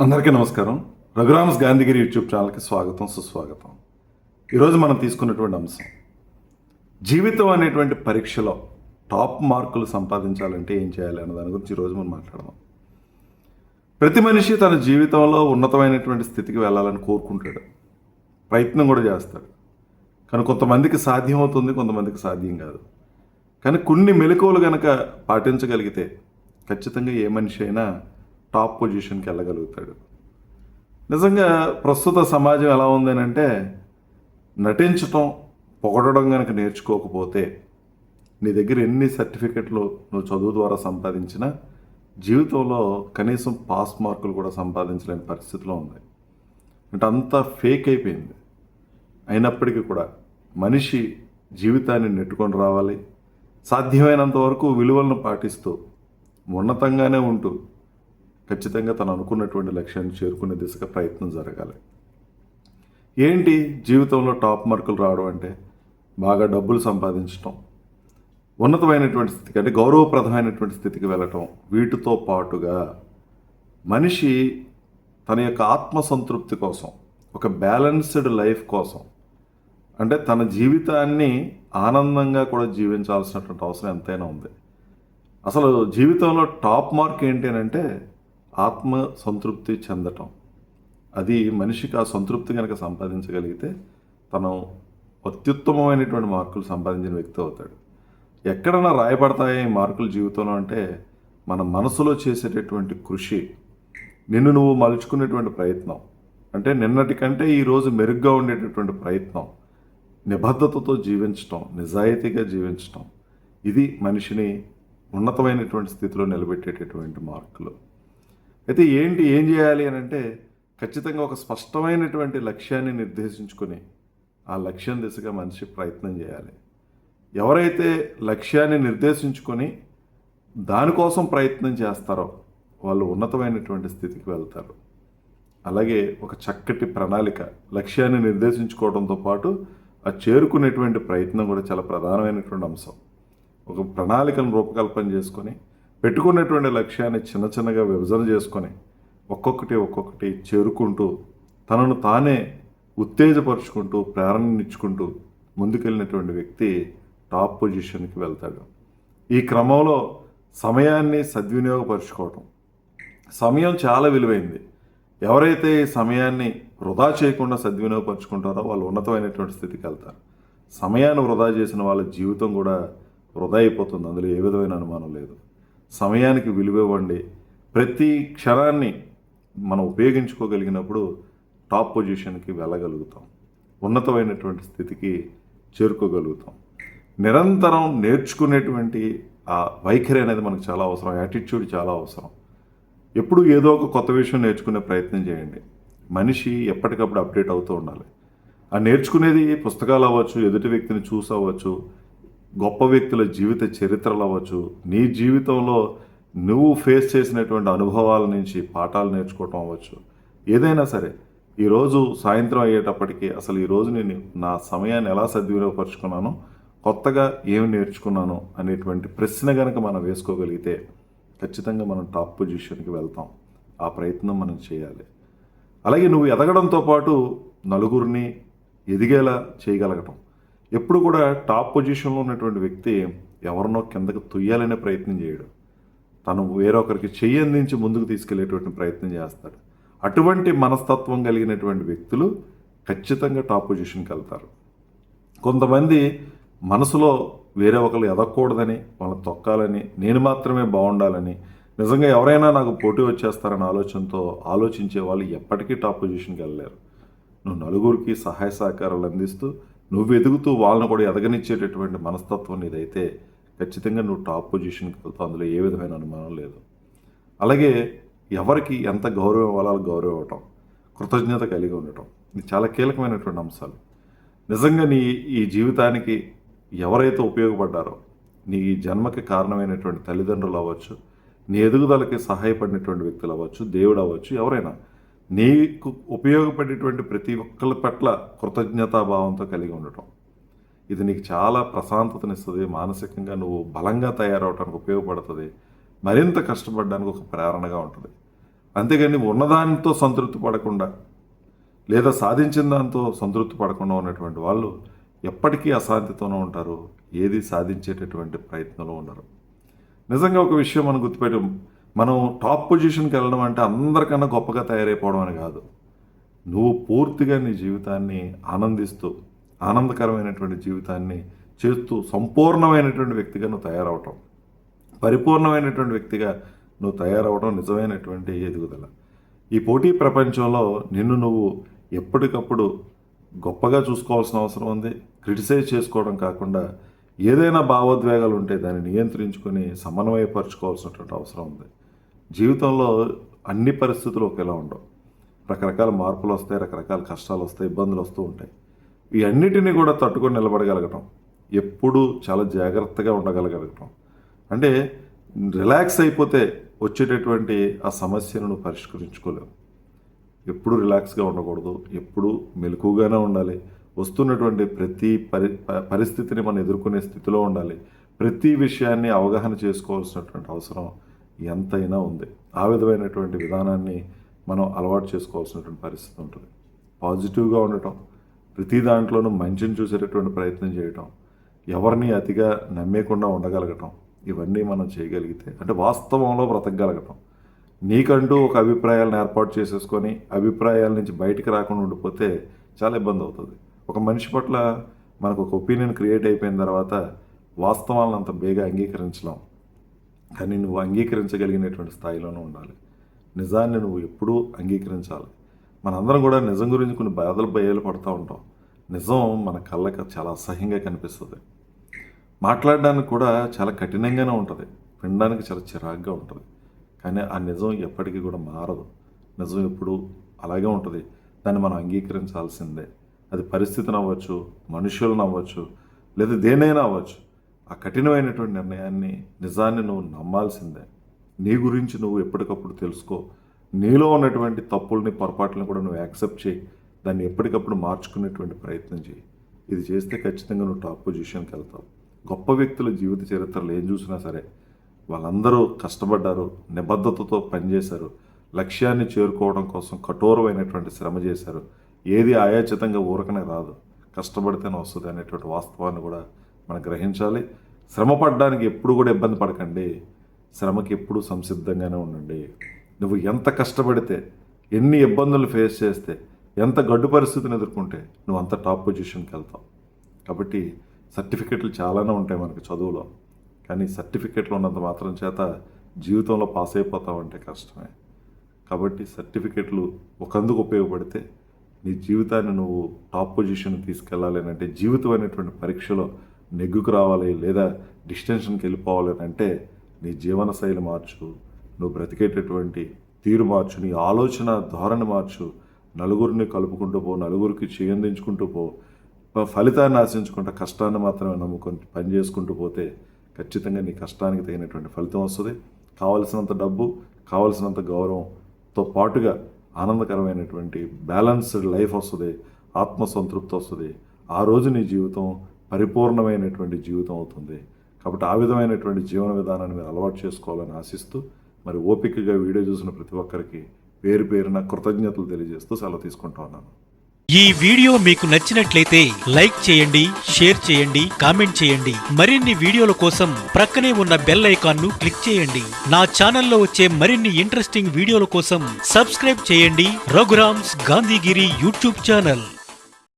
అందరికీ నమస్కారం. రఘురామ్స్ గాంధీగిరి యూట్యూబ్ ఛానల్కి స్వాగతం సుస్వాగతం. ఈరోజు మనం తీసుకున్నటువంటి అంశం జీవితం అనేటువంటి పరీక్షలో టాప్ మార్కులు సంపాదించాలంటే ఏం చేయాలి అన్న దాని గురించి ఈరోజు మనం మాట్లాడదాం. ప్రతి మనిషి తన జీవితంలో ఉన్నతమైనటువంటి స్థితికి వెళ్ళాలని కోరుకుంటాడు. ప్రయత్నం కూడా చేస్తాడు. కానీ కొంతమందికి సాధ్యం అవుతుంది కొంతమందికి సాధ్యం కాదు. కానీ కొన్ని మెలకువలు కనుక పాటించగలిగితే ఖచ్చితంగా ఏ మనిషి అయినా టాప్ పొజిషన్కి వెళ్ళగలుగుతాడు. నిజంగా ప్రస్తుత సమాజం ఎలా ఉంది అని అంటే నటించటం పొగడడం కనుక నేర్చుకోకపోతే నీ దగ్గర ఎన్ని సర్టిఫికెట్లు నువ్వు చదువు ద్వారా సంపాదించినా జీవితంలో కనీసం పాస్ మార్కులు కూడా సంపాదించలేని పరిస్థితిలో ఉంది అంటే అంతా ఫేక్ అయిపోయింది. అయినప్పటికీ కూడా మనిషి జీవితాన్ని నెట్టుకొని రావాలి. సాధ్యమైనంత వరకు విలువలను పాటిస్తూ ఉన్నతంగానే ఉంటూ ఖచ్చితంగా తను అనుకున్నటువంటి లక్ష్యాన్ని చేరుకునే దిశగా ప్రయత్నం జరగాలి. ఏంటి జీవితంలో టాప్ మార్కులు రావడం అంటే? బాగా డబ్బులు సంపాదించటం. ఉన్నతమైనటువంటి స్థితికి అంటే గౌరవప్రదమైనటువంటి స్థితికి వెళ్ళటం వీటితో పాటుగా మనిషి తన యొక్క ఆత్మసంతృప్తి కోసం ఒక బ్యాలెన్స్డ్ లైఫ్ కోసం అంటే తన జీవితాన్ని ఆనందంగా కూడా జీవించాల్సినటువంటి అవసరం ఎంతైనా ఉంది. అసలు జీవితంలో టాప్ మార్క్ ఏంటి అని అంటే ఆత్మ సంతృప్తి చెందటం. అది మనిషికి ఆ సంతృప్తి కనుక సంపాదించగలిగితే తను అత్యుత్తమమైనటువంటి మార్కులు సంపాదించిన వ్యక్తి అవుతాడు. ఎక్కడన్నా రాయబడతాయి మార్కులు జీవితంలో అంటే మన మనసులో చేసేటటువంటి కృషి నిన్ను నువ్వు మలుచుకునేటువంటి ప్రయత్నం అంటే నిన్నటి కంటే ఈరోజు మెరుగ్గా ఉండేటటువంటి ప్రయత్నం నిబద్ధతతో జీవించటం నిజాయితీగా జీవించటం ఇది మనిషిని ఉన్నతమైనటువంటి స్థితిలో నిలబెట్టేటటువంటి మార్కులు. అయితే ఏంటి ఏం చేయాలి అని అంటే ఖచ్చితంగా ఒక స్పష్టమైనటువంటి లక్ష్యాన్ని నిర్దేశించుకొని ఆ లక్ష్యం దిశగా మనిషి ప్రయత్నం చేయాలి. ఎవరైతే లక్ష్యాన్ని నిర్దేశించుకొని దానికోసం ప్రయత్నం చేస్తారో వాళ్ళు ఉన్నతమైనటువంటి స్థితికి వెళ్తారు. అలాగే ఒక చక్కటి ప్రణాళిక లక్ష్యాన్ని నిర్దేశించుకోవడంతో పాటు ఆ చేరుకునేటువంటి ప్రయత్నం కూడా చాలా ప్రధానమైనటువంటి అంశం. ఒక ప్రణాళికను రూపకల్పన చేసుకొని పెట్టుకున్నటువంటి లక్ష్యాన్ని చిన్న చిన్నగా విభజన చేసుకొని ఒక్కొక్కటి ఒక్కొక్కటి చేరుకుంటూ తనను తానే ఉత్తేజపరుచుకుంటూ ప్రేరణనిచ్చుకుంటూ ముందుకెళ్ళినటువంటి వ్యక్తి టాప్ పొజిషన్కి వెళ్తాడు. ఈ క్రమంలో సమయాన్ని సద్వినియోగపరుచుకోవటం. సమయం చాలా విలువైంది. ఎవరైతే ఈ సమయాన్ని వృధా చేయకుండా సద్వినియోగపరుచుకుంటారో వాళ్ళు ఉన్నతమైనటువంటి స్థితికి వెళ్తారు. సమయాన్ని వృధా చేసిన వాళ్ళ జీవితం కూడా వృధా అయిపోతుంది. అందులో ఏ విధమైన అనుమానం లేదు. సమయానికి విలువ ఇవ్వండి. ప్రతి క్షణాన్ని మనం ఉపయోగించుకోగలిగినప్పుడు టాప్ పొజిషన్కి వెళ్ళగలుగుతాం. ఉన్నతమైనటువంటి స్థితికి చేరుకోగలుగుతాం. నిరంతరం నేర్చుకునేటువంటి ఆ వైఖరి అనేది మనకు చాలా అవసరం. యాటిట్యూడ్ చాలా అవసరం. ఎప్పుడు ఏదో ఒక కొత్త విషయం నేర్చుకునే ప్రయత్నం చేయండి. మనిషి ఎప్పటికప్పుడు అప్డేట్ అవుతూ ఉండాలి. ఆ నేర్చుకునేది పుస్తకాలు అవ్వచ్చు ఎదుటి వ్యక్తిని చూసి అవ్వచ్చు గొప్ప వ్యక్తుల జీవిత చరిత్రలు అవ్వచ్చు. నీ జీవితంలో నువ్వు ఫేస్ చేసినటువంటి అనుభవాల నుంచి పాఠాలు నేర్చుకోవటం అవ్వచ్చు. ఏదైనా సరే ఈరోజు సాయంత్రం అయ్యేటప్పటికి అసలు ఈరోజు నేను నా సమయాన్ని ఎలా సద్వినియోగపరుచుకున్నాను కొత్తగా ఏమి నేర్చుకున్నాను అనేటువంటి ప్రశ్న కనుక మనం వేసుకోగలిగితే ఖచ్చితంగా మనం టాప్ పొజిషన్కి వెళ్తాం. ఆ ప్రయత్నం మనం చేయాలి. అలాగే నువ్వు ఎదగడంతో పాటు నలుగురిని ఎదిగేలా చేయగలగటం. ఎప్పుడు కూడా టాప్ పొజిషన్లో ఉన్నటువంటి వ్యక్తి ఎవరినో కిందకు తుయ్యాలనే ప్రయత్నం చేయడు. తను వేరొకరికి చెయ్యి అందించి ముందుకు తీసుకెళ్ళేటువంటి ప్రయత్నం చేస్తాడు. అటువంటి మనస్తత్వం కలిగినటువంటి వ్యక్తులు ఖచ్చితంగా టాప్ పొజిషన్కి వెళ్తారు. కొంతమంది మనసులో వేరే ఒకరు ఎదగకూడదని వాళ్ళని తొక్కాలని నేను మాత్రమే బాగుండాలని నిజంగా ఎవరైనా నాకు పోటీ వచ్చేస్తారన్న ఆలోచనతో ఆలోచించే వాళ్ళు ఎప్పటికీ టాప్ పొజిషన్కి వెళ్ళలేరు. నువ్వు నలుగురికి సహాయ సహకారాలు అందిస్తూ నువ్వు ఎదుగుతూ వాళ్ళని కూడా ఎదగనిచ్చేటటువంటి మనస్తత్వం నీదైతే ఖచ్చితంగా నువ్వు టాప్ పొజిషన్కి వెళ్తావు. అందులో ఏ విధమైన అనుమానం లేదు. అలాగే ఎవరికి ఎంత గౌరవం ఇవ్వాలో గౌరవం ఇవ్వటం కృతజ్ఞత కలిగి ఉండటం ఇది చాలా కీలకమైనటువంటి అంశాలు. నిజంగా నీ ఈ జీవితానికి ఎవరైతే ఉపయోగపడ్డారో నీ ఈ జన్మకి కారణమైనటువంటి తల్లిదండ్రులు అవ్వచ్చు నీ ఎదుగుదలకి సహాయపడినటువంటి వ్యక్తులు అవ్వచ్చు దేవుడు అవ్వచ్చు ఎవరైనా నీకు ఉపయోగపడేటువంటి ప్రతి ఒక్కరి పట్ల కృతజ్ఞతాభావంతో కలిగి ఉండటం. ఇది నీకు చాలా ప్రశాంతతనిస్తుంది మానసికంగా నువ్వు బలంగా తయారవడానికి ఉపయోగపడుతుంది మరింత కష్టపడడానికి ఒక ప్రేరణగా ఉంటుంది. అంతేగాని ఉన్నదానితో సంతృప్తి పడకుండా లేదా సాధించిన దాంతో సంతృప్తి పడకుండా ఉన్నటువంటి వాళ్ళు ఎప్పటికీ అశాంతితోనే ఉంటారు ఏది సాధించేటటువంటి ప్రయత్నంలో ఉండరు. నిజంగా ఒక విషయం మనం గుర్తుపెట్టాం మనం టాప్ పొజిషన్కి వెళ్ళడం అంటే అందరికన్నా గొప్పగా తయారైపోవడం అని కాదు. నువ్వు పూర్తిగా నీ జీవితాన్ని ఆనందిస్తూ ఆనందకరమైనటువంటి జీవితాన్ని చేస్తూ సంపూర్ణమైనటువంటి వ్యక్తిగా నువ్వు తయారవటం. పరిపూర్ణమైనటువంటి వ్యక్తిగా నువ్వు తయారవడం నిజమైనటువంటి ఎదుగుదల. ఈ పోటీ ప్రపంచంలో నిన్ను నువ్వు ఎప్పటికప్పుడు గొప్పగా చూసుకోవాల్సిన అవసరం ఉంది. క్రిటిసైజ్ చేసుకోవడం కాకుండా ఏదైనా భావోద్వేగాలు ఉంటే దాన్ని నియంత్రించుకొని సమన్వయపరచుకోవాల్సినటువంటి అవసరం ఉంది. జీవితంలో అన్ని పరిస్థితులు ఒకేలా ఉండవు. రకరకాల మార్పులు వస్తాయి రకరకాల కష్టాలు వస్తాయి ఇబ్బందులు వస్తూ ఉంటాయి. ఈ అన్నిటినీ కూడా తట్టుకొని నిలబడగలగటం ఎప్పుడూ చాలా జాగ్రత్తగా ఉండగలగలగటం అంటే రిలాక్స్ అయిపోతే వచ్చేటటువంటి ఆ సమస్యను నువ్వు పరిష్కరించుకోలేవు. ఎప్పుడు రిలాక్స్గా ఉండకూడదు ఎప్పుడు మెలకుగానే ఉండాలి. వస్తున్నటువంటి ప్రతి పరి ప- పరిస్థితిని మనం ఎదుర్కొనే స్థితిలో ఉండాలి. ప్రతి విషయాన్ని అవగాహన చేసుకోవాల్సినటువంటి అవసరం ఎంతైనా ఉంది. ఆ విధమైనటువంటి విధానాన్ని మనం అలవాటు చేసుకోవాల్సినటువంటి పరిస్థితి ఉంటుంది. పాజిటివ్గా ఉండటం ప్రతి దాంట్లోనూ మంచిని చూసేటటువంటి ప్రయత్నం చేయటం ఎవరిని అతిగా నమ్మేయకుండా ఉండగలగటం ఇవన్నీ మనం చేయగలిగితే అంటే వాస్తవంలో బ్రతకగలగటం. నీకంటూ ఒక అభిప్రాయాలను ఏర్పాటు చేసేసుకొని అభిప్రాయాల నుంచి బయటికి రాకుండా ఉండిపోతే చాలా ఇబ్బంది అవుతుంది. ఒక మనిషి పట్ల మనకు ఒక ఒపీనియన్ క్రియేట్ అయిపోయిన తర్వాత వాస్తవాలను అంత బేగా అంగీకరించలేం. కానీ నువ్వు అంగీకరించగలిగినటువంటి స్థాయిలోనే ఉండాలి. నిజాన్ని నువ్వు ఎప్పుడూ అంగీకరించాలి. మనందరం కూడా నిజం గురించి కొన్ని బాధలు భయాలు పడుతూ ఉంటాం. నిజం మన కళ్ళకి చాలా అసహ్యంగా కనిపిస్తుంది. మాట్లాడడానికి కూడా చాలా కఠినంగానే ఉంటుంది. వినడానికి చాలా చిరాగ్గా ఉంటుంది. కానీ ఆ నిజం ఎప్పటికీ కూడా మారదు. నిజం ఎప్పుడు అలాగే ఉంటుంది. దాన్ని మనం అంగీకరించాల్సిందే. అది పరిస్థితిని అవ్వచ్చు మనుషులను అవ్వచ్చు లేదా దేనైనా అవ్వచ్చు. ఆ కఠినమైనటువంటి నిర్ణయాన్ని నిజాన్ని నువ్వు నమ్మాల్సిందే. నీ గురించి నువ్వు ఎప్పటికప్పుడు తెలుసుకో. నీలో ఉన్నటువంటి తప్పుల్ని పొరపాట్లను కూడా నువ్వు యాక్సెప్ట్ చేయి. దాన్ని ఎప్పటికప్పుడు మార్చుకునేటువంటి ప్రయత్నం చేయి. ఇది చేస్తే ఖచ్చితంగా నువ్వు టాప్ పొజిషన్కి వెళ్తావు. గొప్ప వ్యక్తుల జీవిత చరిత్రలు ఏం చూసినా సరే వాళ్ళందరూ కష్టపడ్డారు నిబద్ధతతో పనిచేశారు లక్ష్యాన్ని చేరుకోవడం కోసం కఠోరమైనటువంటి శ్రమ చేశారు. ఏది ఆయాచితంగా ఊరకనే రాదు. కష్టపడితేనే వస్తుంది అనేటువంటి వాస్తవాన్ని కూడా మనం గ్రహించాలి. శ్రమ పడడానికి ఎప్పుడు కూడా ఇబ్బంది పడకండి. శ్రమకి ఎప్పుడు సంసిద్ధంగానే ఉండండి. నువ్వు ఎంత కష్టపడితే ఎన్ని ఇబ్బందులు ఫేస్ చేస్తే ఎంత గడ్డు పరిస్థితిని ఎదుర్కొంటే నువ్వు అంత టాప్ పొజిషన్కి వెళ్తావు. కాబట్టి సర్టిఫికెట్లు చాలానే ఉంటాయి మనకి చదువులో. కానీ సర్టిఫికెట్లు ఉన్నంత మాత్రం చేత జీవితంలో పాస్ అయిపోతావంటే కష్టమే. కాబట్టి సర్టిఫికెట్లు ఒకందుకు ఉపయోగపడితే నీ జీవితాన్ని నువ్వు టాప్ పొజిషన్ తీసుకెళ్ళాలి అంటే జీవితం అనేటువంటి పరీక్షలో నెగ్గుకు రావాలి లేదా డిస్టెన్షన్కి వెళ్ళిపోవాలి అని అంటే నీ జీవన శైలి మార్చు నువ్వు బ్రతికేటటువంటి తీరు మార్చు నీ ఆలోచన ధోరణి మార్చు నలుగురిని కలుపుకుంటూ పో నలుగురికి చేయందించుకుంటూ పో ఫలితాన్ని ఆశించుకుంటూ కష్టాన్ని మాత్రమే నమ్ముకొని పని చేసుకుంటూ పోతే ఖచ్చితంగా నీ కష్టానికి తగినటువంటి ఫలితం వస్తుంది. కావలసినంత డబ్బు కావలసినంత గౌరవంతో పాటుగా ఆనందకరమైనటువంటి బ్యాలన్స్డ్ లైఫ్ వస్తుంది ఆత్మసంతృప్తి వస్తుంది. ఆ రోజు నీ జీవితం పరిపూర్ణమైనటువంటి జీవితం అవుతుంది. కాబట్టి ఆ విధమైనటువంటి జీవన విధానాన్ని మీరు అలవాటు చేసుకోవాలని ఆశిస్తూ మరి ఓపికగా వీడియో చూసిన ప్రతి ఒక్కరికి పేరు పేరున కృతజ్ఞతలు తెలియజేస్తూ సెలవు తీసుకుంటా ఉన్నాను. ఈ వీడియో మీకు నచ్చినట్లయితే లైక్ చేయండి షేర్ చేయండి కామెంట్ చేయండి. మరిన్ని వీడియోల కోసం ప్రక్కనే ఉన్న బెల్ ఐకాన్ను క్లిక్ చేయండి. నా ఛానల్లో వచ్చే మరిన్ని ఇంట్రెస్టింగ్ వీడియోల కోసం సబ్స్క్రైబ్ చేయండి. Raghuram's Gandhigiri YouTube channel.